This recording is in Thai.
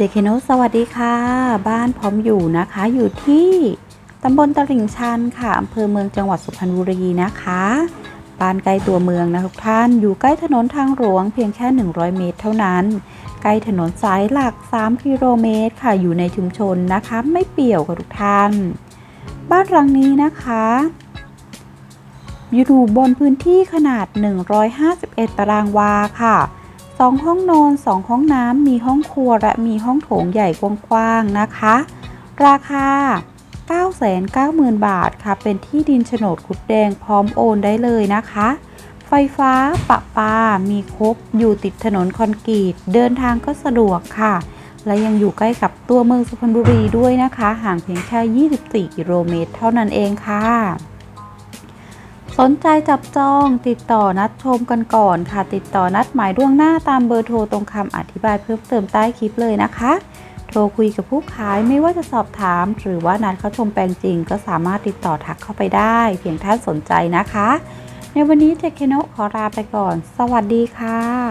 เจเคโนสวัสดีค่ะ บ้านพร้อมอยู่นะคะ อยู่ที่ตำบลตลิ่งชันค่ะอำเภอเมืองจังหวัดสุพรรณบุรีนะคะ บ้านใกล้ตัวเมืองนะทุกท่าน อยู่ใกล้ถนนทางหลวงเพียงแค่ 100 เมตรเท่านั้น ใกล้ถนนสายหลัก 3 กิโลเมตรค่ะ อยู่ในชุมชนนะคะ ไม่เปี่ยวค่ะทุกท่าน บ้านหลังนี้นะคะอยู่บนพื้นที่ขนาด 151 ตารางวาค่ะ สองห้องนอน2ห้องน้ำมีห้องครัวและมีห้องโถงใหญ่กว้างๆนะคะ ราคา 990,000 บาทค่ะ เป็นที่ดินโฉนดขุดแดงพร้อมโอนได้เลยนะคะ ไฟฟ้าปะปา มีครบ อยู่ติดถนนคอนกรีต เดินทางก็สะดวกค่ะ และยังอยู่ใกล้กับตัวเมืองสุพรรณบุรีด้วยนะคะ ห่างเพียงแค่ 24 กิโลเมตรเท่านั้นเองค่ะ สนใจจับจองติดต่อนัดชมกันก่อนค่ะ ติดต่อนัดหมายล่วงหน้าตามเบอร์โทรตรงคำอธิบายเพิ่มเติมใต้คลิปเลยนะคะ โทรคุยกับผู้ขายไม่ว่าจะสอบถาม หรือว่านัดเข้าชมแปลงจริง ก็สามารถติดต่อทักเข้าไปได้ เพียงท่านสนใจนะคะ ในวันนี้เจคเคโนขอลาไปก่อน สวัสดีค่ะ